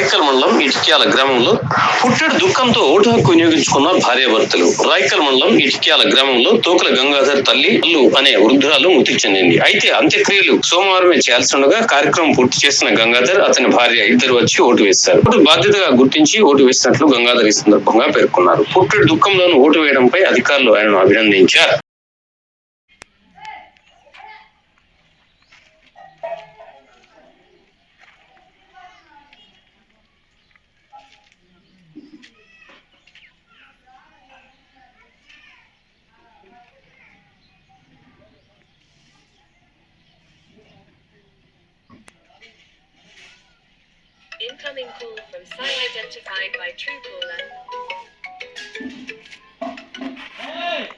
రాయకల్ మండలం ఇటిక్యాల గ్రామంలో పుట్టెడు దుఃఖంతో ఓటు హక్కు వినియోగించుకున్న భార్యాభర్తలు రాయకల్ మండలం ఇటిక్యాల గ్రామంలో తోకల గంగాధర్ తల్లి అల్లు అనే వృద్ధురాలు మృతి చెందింది. అయితే అంత్యక్రియలు సోమవారమే చేయాల్సి ఉండగా కార్యక్రమం పూర్తి చేసిన గంగాధర్ అతని భార్య ఇద్దరు వచ్చి ఓటు వేశారు. ఓటు బాధ్యతగా గుర్తించి ఓటు వేసినట్లు గంగాధర్ ఈ సందర్భంగా పేర్కొన్నారు. పుట్టెడు దుఃఖంలోనూ ఓటు వేయడంపై అధికారులు ఆయనను అభినందించారు. incoming call from site identified by true caller. Hey!